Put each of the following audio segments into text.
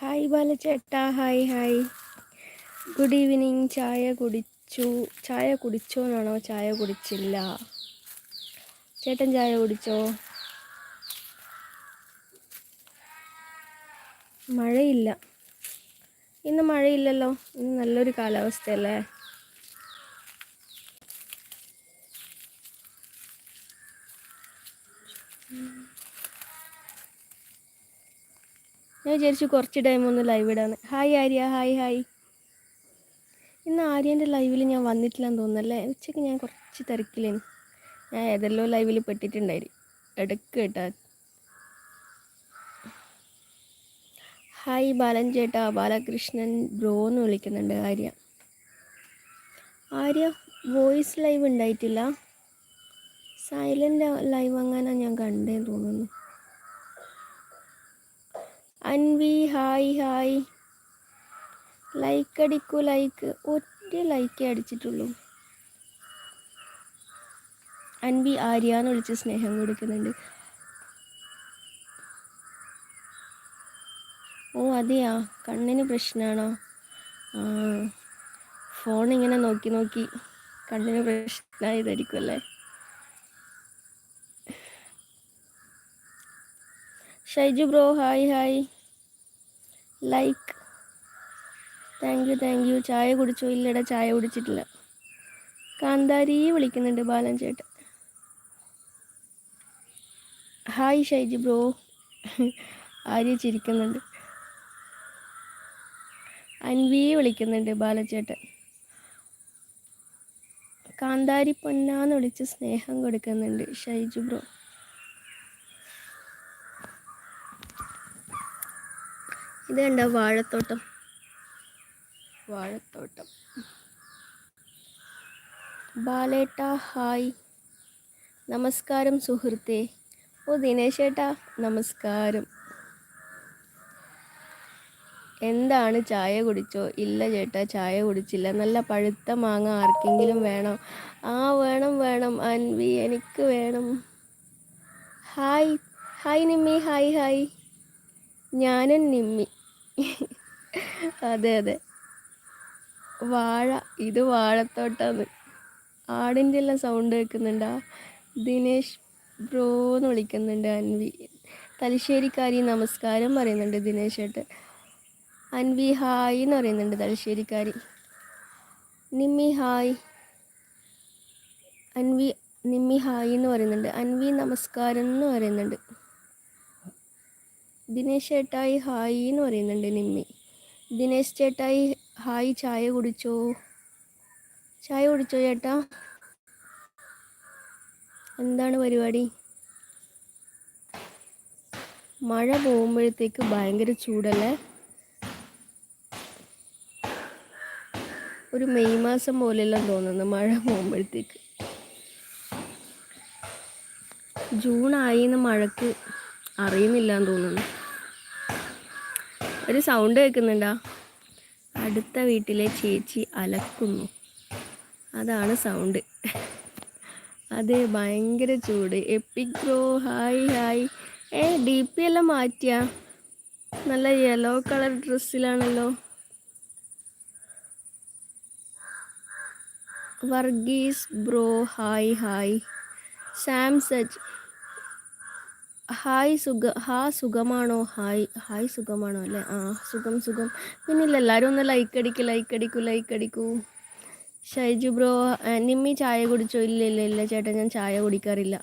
Hi ബാലചേട്ടാ hi hi. Good evening ചായ കുടിച്ചു. ചായ കുടിച്ചോ എന്നാണോ? ചായ കുടിച്ചില്ല. ചേട്ടൻ ചായ കുടിച്ചോ? മഴയില്ല. ഇന്ന് മഴയില്ലല്ലോ. ഇന്ന് നല്ലൊരു കാലാവസ്ഥയല്ലേ? ഞാൻ വിചാരിച്ചു കുറച്ച് ടൈം ഒന്ന് ലൈവ് ഇടാന്ന്. ഹായ് ആര്യ ഹായ് ഹായ് ഇന്ന് ആര്യന്റെ ലൈവിൽ ഞാൻ വന്നിട്ടില്ലെന്ന് തോന്നുന്നല്ലേ ഉച്ചയ്ക്ക് ഞാൻ കുറച്ച് തിരക്കില്ലേന് ഞാൻ ഏതെല്ലോ ലൈവിൽ പെട്ടിട്ടുണ്ടായിരുന്നു ഇടയ്ക്ക് കേട്ടാ. ഹായ് ബാലൻ ചേട്ടാ ബാലകൃഷ്ണൻ ബ്രോ എന്ന് വിളിക്കുന്നുണ്ട് ആര്യ. ആര്യ വോയിസ് ലൈവ് ഉണ്ടായിട്ടില്ല. സൈലന്റ് ലൈവ് അങ്ങനെ ഞാൻ കണ്ടേന്ന് തോന്നുന്നു. Anvi hi hi. ലൈക്ക് അടിക്കൂ ലൈക്ക് ഒറ്റ ലൈക്കേ അടിച്ചിട്ടുള്ളൂ. അൻവി ആര്യ എന്ന് വിളിച്ച് സ്നേഹം കൊടുക്കുന്നുണ്ട്. ഓ അതെയാ? കണ്ണിന് പ്രശ്നമാണോ ഫോൺ ഇങ്ങനെ നോക്കി നോക്കി കണ്ണിന് പ്രശ്നമായതായിരിക്കും അല്ലേ? Shaiju bro hi hi. Like thank you thank you ചായ കുടിച്ചോ? ഇല്ലടാ ചായ കുടിച്ചിട്ടില്ല. കാന്താരി വിളിക്കുന്നുണ്ട് ബാലൻ ചേട്ടൻ ഹായ് ഷൈജി ബ്രോ. ആര്യ ചിരിക്കുന്നുണ്ട്. അൻവി വിളിക്കുന്നുണ്ട് ബാലചേട്ടൻ കാന്താരി പൊന്നാന്ന് വിളിച്ച് സ്നേഹം കൊടുക്കുന്നുണ്ട് ഷൈജു ബ്രോ. ഇത് കണ്ട വാഴത്തോട്ടം? വാഴത്തോട്ടം. ബാലേട്ട ഹായ്. നമസ്കാരം സുഹൃത്തെ. ഓ ദിനേശേട്ടാ നമസ്കാരം. എന്താണ് ചായ കുടിച്ചോ? ഇല്ല ചേട്ടാ ചായ കുടിച്ചില്ല. നല്ല പഴുത്ത മാങ്ങ ആർക്കെങ്കിലും വേണോ? ആ വേണം വേണം. അൻവി എനിക്ക് വേണം. Hi. Hi Nimmi hi hi. ഞാനും നിമ്മി. അതെ അതെ. വാഴ ഇത് വാഴത്തോട്ടാന്ന് ആടിന്റെ എല്ലാം സൗണ്ട് കേൾക്കുന്നുണ്ടാ? ദിനേശ് ബ്രോ എന്ന് വിളിക്കുന്നുണ്ട് അൻവി. തലശ്ശേരിക്കാരി നമസ്കാരം പറയുന്നുണ്ട് ദിനേശ് ഏട്ട് അൻവി ഹായ് എന്ന് പറയുന്നുണ്ട് തലശ്ശേരിക്കാരി. നിമ്മി ഹായ് അൻവി നിമ്മി ഹായ് എന്ന് പറയുന്നുണ്ട്. അൻവി നമസ്കാരം എന്ന് പറയുന്നുണ്ട്. ദിനേശ് ചേട്ടായി ഹായ് എന്ന് പറയുന്നുണ്ട് നിമ്മി. ദിനേശ് ചേട്ടായി ഹായ് ചായ കുടിച്ചോ? ചായ കുടിച്ചോ ചേട്ടാ? എന്താണ് പരിപാടി? മഴ പോകുമ്പോഴത്തേക്ക് ഭയങ്കര ചൂടല്ലേ? ഒരു മെയ് മാസം പോലെയെല്ലാം തോന്നുന്നു മഴ പോകുമ്പോഴത്തേക്ക്. ജൂൺ ആയി എന്ന് മഴക്ക് അറിയുന്നില്ല എന്ന് തോന്നുന്നു. ഒരു സൗണ്ട് കേൾക്കുന്നുണ്ടോ? അടുത്ത വീട്ടിലെ ചേച്ചി അലക്കുന്നു. അതാണ് സൗണ്ട് അതെ ഭയങ്കര ചൂട്. Epic bro hi hi A D P എല്ലാം മാറ്റിയ? നല്ല yellow colour ഡ്രസ്സിലാണല്ലോ Varghese bro hi hi Sam സജ് hi സുഖ ഹാ സുഖമാണോ? ഹായ് ഹായ് സുഖമാണോ അല്ലേ? ആ സുഖം സുഖം. പിന്നില്ല എല്ലാവരും ഒന്ന് ലൈക്ക് അടിക്കൂ ലൈക്ക് അടിക്കൂ ലൈക്ക് അടിക്കൂ. ഷൈജു ബ്രോ നിമ്മി ചായ കുടിച്ചോ? ഇല്ല ഇല്ല ഇല്ല ചേട്ടാ ഞാൻ ചായ കുടിക്കാറില്ല.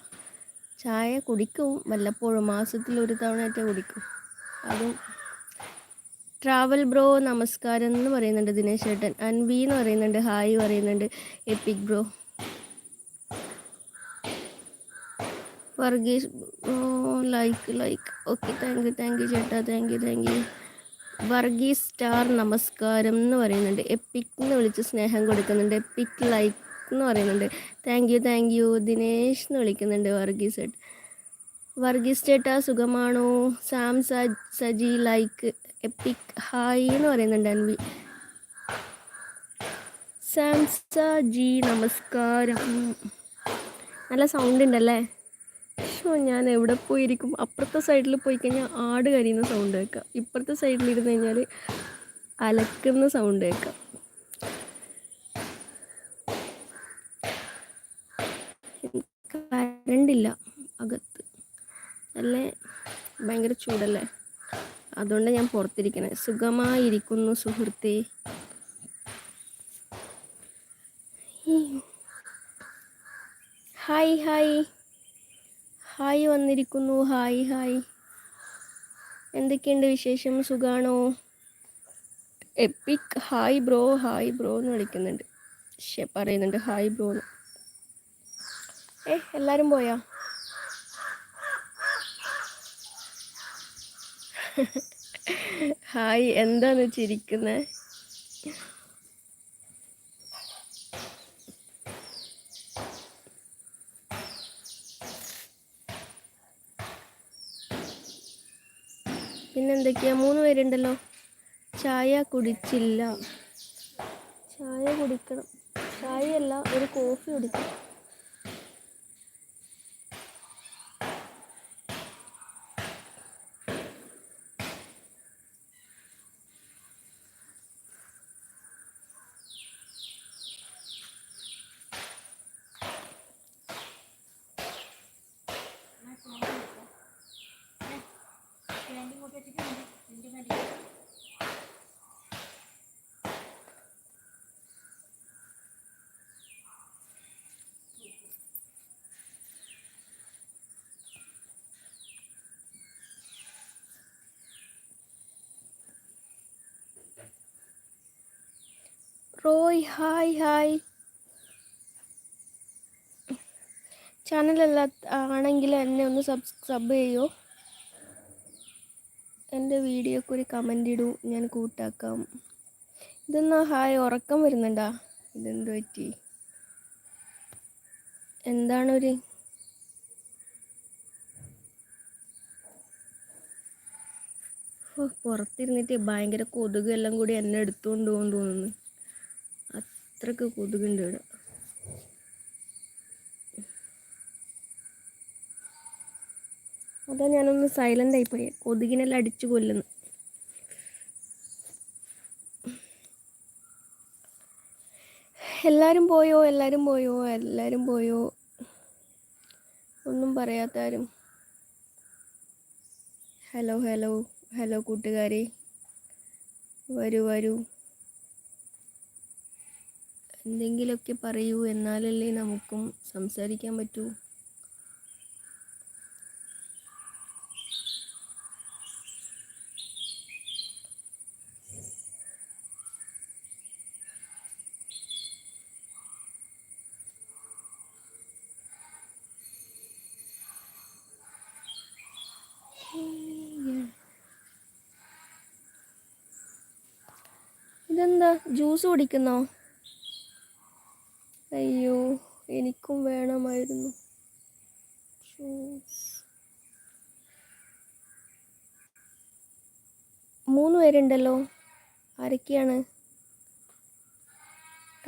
ചായ കുടിക്കും വല്ലപ്പോഴും. മാസത്തിൽ ഒരു തവണയൊക്കെ കുടിക്കും. അതും ട്രാവൽ ബ്രോ നമസ്കാരം എന്ന് പറയുന്നുണ്ട് ദിനേശ് ചേട്ടൻ അൻവി എന്ന് പറയുന്നുണ്ട്. ഹായ് പറയുന്നുണ്ട്. Epic bro. Varghese like like okay thank you thank you ചേട്ടാ thank you thank you Varghese star നമസ്കാരം എന്ന് പറയുന്നുണ്ട്. എപ്പിക് എന്ന് വിളിച്ച് സ്നേഹം കൊടുക്കുന്നുണ്ട്. എപ്പിക് ലൈക്ക് എന്ന് പറയുന്നുണ്ട്. Thank you thank you Dinesh എന്ന് വിളിക്കുന്നുണ്ട് വർഗീസ് വർഗീസ് ചേട്ടാ സുഖമാണോ? സാം സജ് സജി ലൈക്ക് എപ്പിക് ഹായ് എന്ന് പറയുന്നുണ്ട് അൻവി. സാംസ ജി നമസ്കാരം. നല്ല സൗണ്ട് ഉണ്ടല്ലേ? ഷോ ഞാൻ എവിടെ പോയിരിക്കും? അപ്പുറത്തെ സൈഡിൽ പോയി കഴിഞ്ഞാൽ ആട് കരിയുന്ന സൗണ്ട് കേൾക്കാം. ഇപ്പുറത്തെ സൈഡിൽ ഇരുന്ന് കഴിഞ്ഞാൽ അലക്കുന്ന സൗണ്ട് കേൾക്കാം. കരണ്ടില്ല അകത്ത്. നല്ല ഭയങ്കര ചൂടല്ലേ? അതുകൊണ്ട് ഞാൻ പുറത്തിരിക്കണേ. സുഖമായിരിക്കുന്നു സുഹൃത്തേ. Hi hi. ഹായ് വന്നിരിക്കുന്നു. Hi hi. എന്തൊക്കെയുണ്ട് വിശേഷം? സുഖാണോ? Epic hi bro hi bro എന്ന് വിളിക്കുന്നുണ്ട്. പറയുന്നുണ്ട് ഹായ് ബ്രോ എന്ന്. ഏ എല്ലാവരും പോയാ? ഹായ് എന്താണ് ചിരിക്കുന്നത് പിന്നെന്തൊക്കെയാ? മൂന്ന് പേരുണ്ടല്ലോ. ചായ കുടിച്ചില്ല. ചായ കുടിക്കണം. ചായയല്ല ഒരു കോഫി കുടിക്കണം. Roy hi hi. ചാനലല്ല ആണെങ്കിൽ എന്നെ ഒന്ന് സബ് സബ് ചെയ്യോ? എന്റെ വീഡിയോക്ക് ഒരു കമന്റ് ഇടൂ ഞാൻ കൂട്ടാക്കാം. ഇതെന്നാ ഹായ് ഉറക്കം വരുന്നുണ്ടാ? ഇതെന്ത് പറ്റി? എന്താണൊരു? പുറത്തിരുന്നിട്ട് ഭയങ്കര കൊതുക് എല്ലാം കൂടി എന്നെ എടുത്തുകൊണ്ട് പോകും തോന്നുന്നു. അത്രയ്ക്ക് കൊതുകുണ്ട് ഇവിടെ അതാ ഞാനൊന്ന് സൈലന്റ് ആയിപ്പോയി കൊതുകിനെല്ലാം അടിച്ചു കൊല്ലുന്നു. എല്ലാവരും പോയോ? എല്ലാവരും പോയോ? എല്ലാവരും പോയോ? ഒന്നും പറയാത്താരും ഹലോ ഹലോ. ഹലോ കൂട്ടുകാരെ. വരൂ വരൂ. എന്തെങ്കിലുമൊക്കെ പറയൂ എന്നാലല്ലേ നമുക്കും സംസാരിക്കാൻ പറ്റൂ. ഇതെന്താ? ജ്യൂസ് കുടിക്കുന്നോ അയ്യോ എനിക്കും വേണമായിരുന്നു. മൂന്ന് പേരുണ്ടല്ലോ. ആരൊക്കെയാണ്?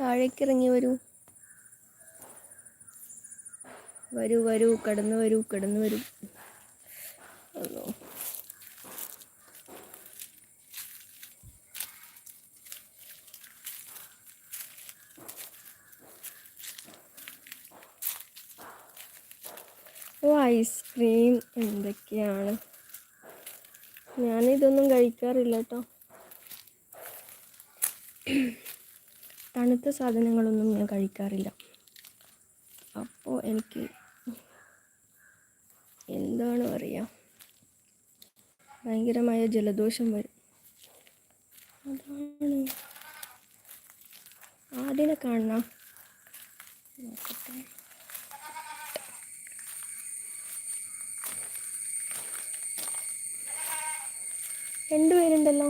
താഴേക്ക് ഇറങ്ങി വരൂ. വരൂ വരൂ. കടന്നു വരൂ കടന്നു വരൂ. അല്ലോ ഓ ഐസ്ക്രീം എന്തൊക്കെയാണ്? ഞാനിതൊന്നും കഴിക്കാറില്ല കേട്ടോ. തണുത്ത സാധനങ്ങളൊന്നും ഞാൻ കഴിക്കാറില്ല. അപ്പോൾ എനിക്ക് എന്താണ് പറയുക ഭയങ്കരമായ ജലദോഷം വരും. അതാണ്. ആടിനെ കാണണം. നോക്കട്ടെ. രണ്ടുപേരുണ്ടല്ലോ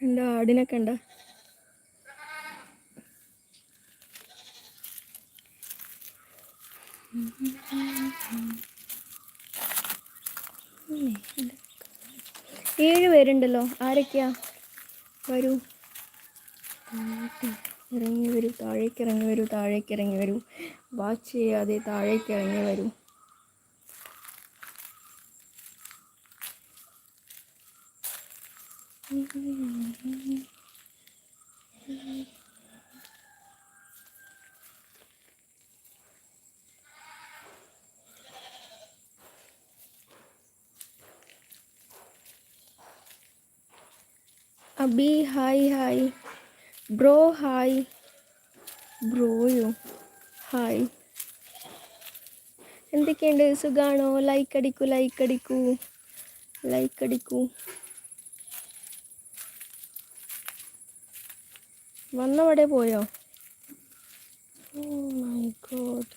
രണ്ട് ആടിനൊക്കെ കണ്ട? ഏഴ് പേരുണ്ടല്ലോ ആരൊക്കെയാ? വരൂ. ഇറങ്ങി വരൂ. താഴേക്ക് ഇറങ്ങി വരൂ. താഴേക്ക് ഇറങ്ങി വരൂ. വാച്ച് ചെയ്യാതെ താഴേക്ക് ഇറങ്ങി വരൂ. Abi hi hi. Bro hi. ബ്രോയോ hi. എന്തൊക്കെയുണ്ട്? സുഖാണോ? ലൈക്ക് അടിക്കൂ ലൈക്ക് അടിക്കൂ. ലൈക്ക് അടിക്കൂ. വന്നവിടെ പോയോ? ഓ മൈ ഗോഡ്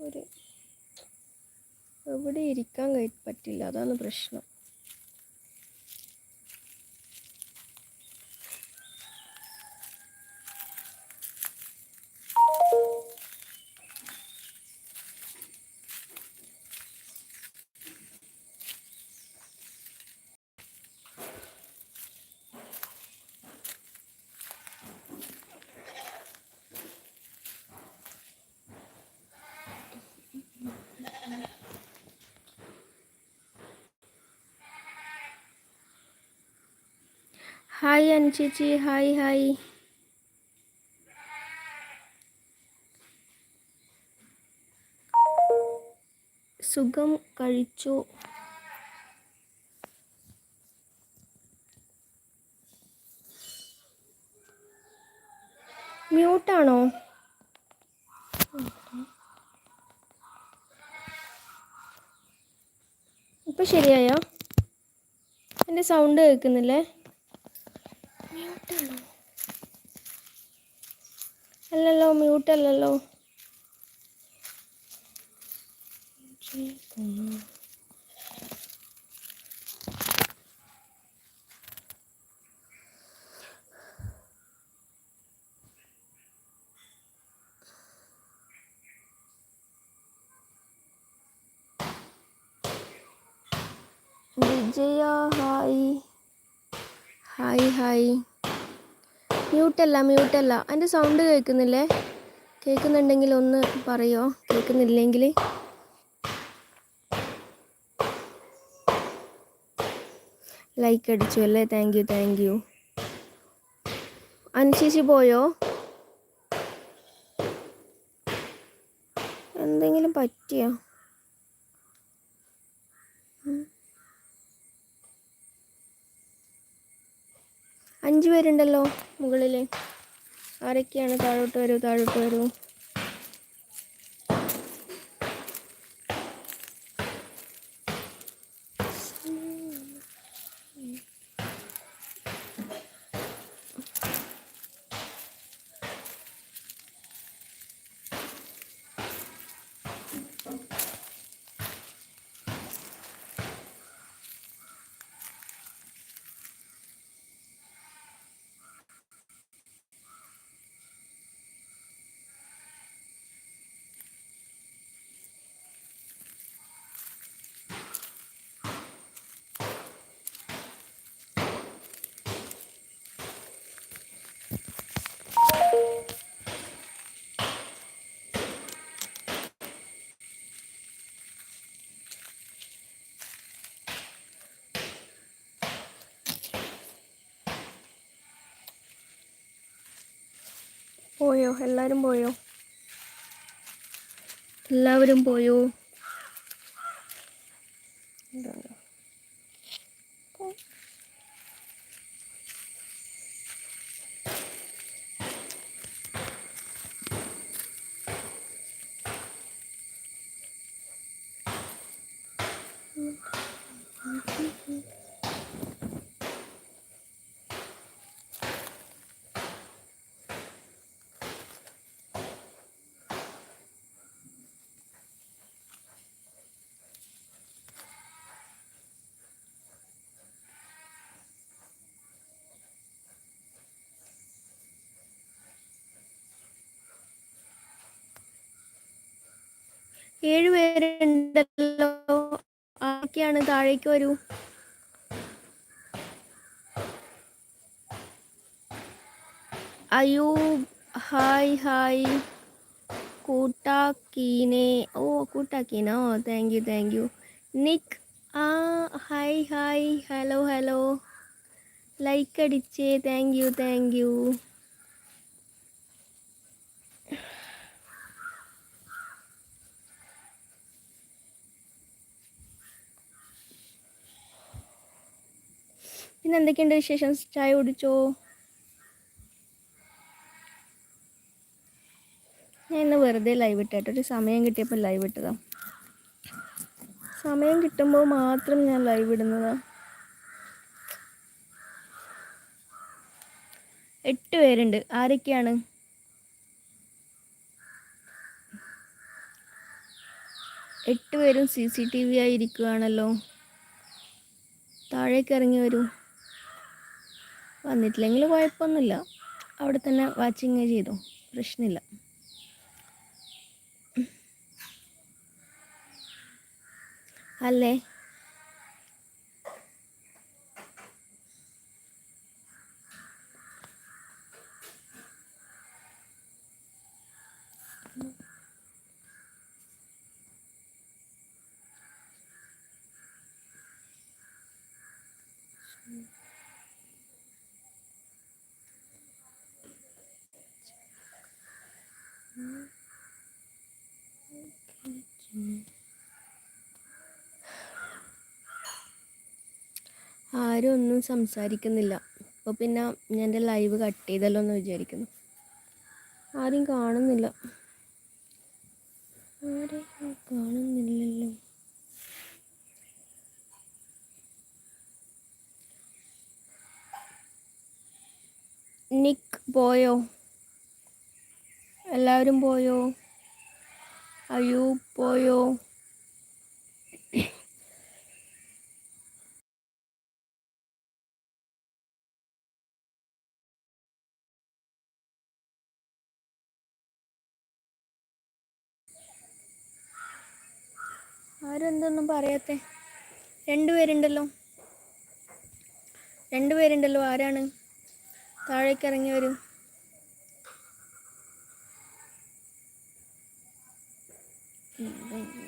ഒരു എവിടെ ഇരിക്കാൻ പറ്റില്ല. അതാണ് പ്രശ്നം. ഹായ് അനുചേച്ചി ഹായ് ഹായ്. സുഖം കഴിച്ചു. മ്യൂട്ടാണോ? ഇപ്പം ശരിയായോ? എന്റെ സൗണ്ട് കേൾക്കുന്നില്ലേ? അല്ലല്ലോ മ്യൂട്ടല്ലല്ലോ വിജയ ഹായ് ഹായ് ഹായ് മ്യൂട്ടല്ല മ്യൂട്ടല്ല. എന്റെ സൗണ്ട് കേൾക്കുന്നില്ലേ? കേൾക്കുന്നുണ്ടെങ്കിൽ ഒന്ന് പറയോ? കേൾക്കുന്നില്ലെങ്കിൽ ലൈക്ക് അടിച്ചു അല്ലേ? താങ്ക് യു താങ്ക് യു അനുശേഷി പോയോ? എന്തെങ്കിലും പറ്റിയോ? അഞ്ച് പേരുണ്ടല്ലോ മുകളിൽ ആരൊക്കെയാണ് താഴോട്ട് വരൂ താഴോട്ട് വരൂ? പോയോ? എല്ലാവരും പോയോ? എല്ലാവരും പോയോ? ഏഴ് പേരുണ്ടല്ലോ ആരൊക്കെയാണ് താഴേക്ക് വരൂ. Ayub hi hi. കൂട്ടാക്കീനെ. ഓ കൂട്ടാക്കീനോ? Thank you thank you. Nick ആ hi hi. Hello hello. Like അടിച്ചേ. Thank you thank you. പിന്നെ എന്തൊക്കെയുണ്ട് വിശേഷം? ചായ കുടിച്ചോ? ഞാൻ ഇന്ന് വെറുതെ ലൈവ് ഇട്ടായിട്ട് ഒരു സമയം കിട്ടിയപ്പോൾ ലൈവ് ഇട്ടതാ. സമയം കിട്ടുമ്പോൾ മാത്രം ഞാൻ ലൈവ് ഇടുന്നതാ. എട്ട് പേരുണ്ട്. ആരൊക്കെയാണ്? എട്ട് പേരും സി സി ടി വി ആയി ഇരിക്കുകയാണല്ലോ താഴേക്ക് ഇറങ്ങി വരൂ. വന്നിട്ടില്ലെങ്കിൽ കുഴപ്പമൊന്നുമില്ല. അവിടെ തന്നെ വാച്ചിങ് ചെയ്തു. പ്രശ്നമില്ല. അല്ലേ? ആരും ഒന്നും സംസാരിക്കുന്നില്ല. അപ്പോൾ പിന്നെ ഞാൻ എന്റെ ലൈവ് കട്ട് ചെയ്തല്ലോ എന്ന് വിചാരിക്കുന്നു. ആരും കാണുന്നില്ല. ആരെയും കാണുന്നില്ലല്ലോ. നിക്ക് പോയോ? എല്ലാവരും പോയോ? അയ്യോ പോയോ? ആരും എന്തൊന്നും പറയാത്തെ. രണ്ടുപേരുണ്ടല്ലോ രണ്ടുപേരുണ്ടല്ലോ ആരാണ്? താഴേക്ക് ഇറങ്ങി വരൂ. അയ്യോ.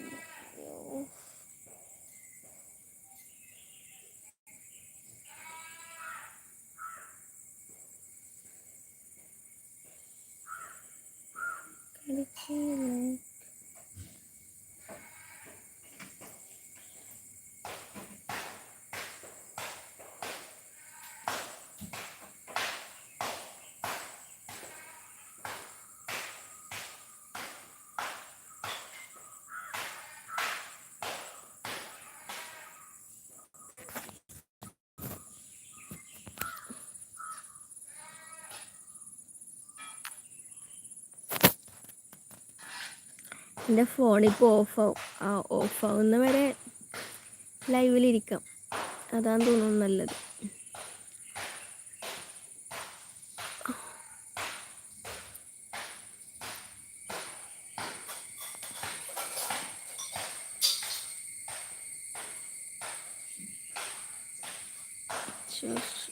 എന്റെ ഫോണിപ്പോൾ ഓഫാവും ആ ഓഫാവുന്ന വരെ ലൈവിലിരിക്കാം അതാന്ന് തോന്നുന്നു നല്ലത്. ശരി.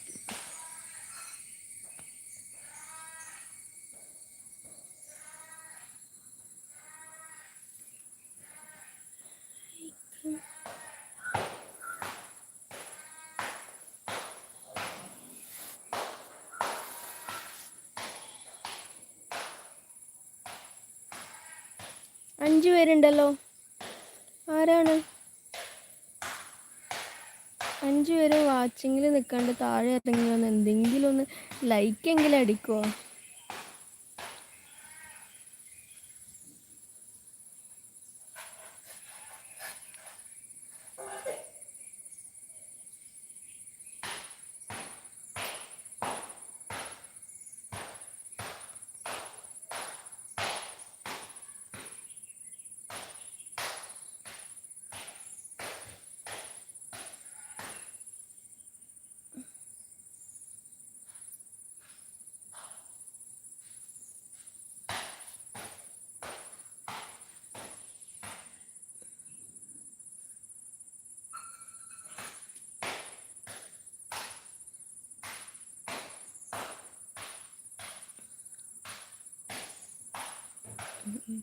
അഞ്ചു പേരുണ്ടല്ലോ. ആരാണ്? അഞ്ചു പേരും വാച്ചിങ്ങിൽ നിൽക്കാണ്ട് താഴെ ഇറങ്ങി വന്ന് എന്തെങ്കിലും ഒന്ന് ലൈക്കെങ്കിലും അടിക്കുമോ Mm-mm.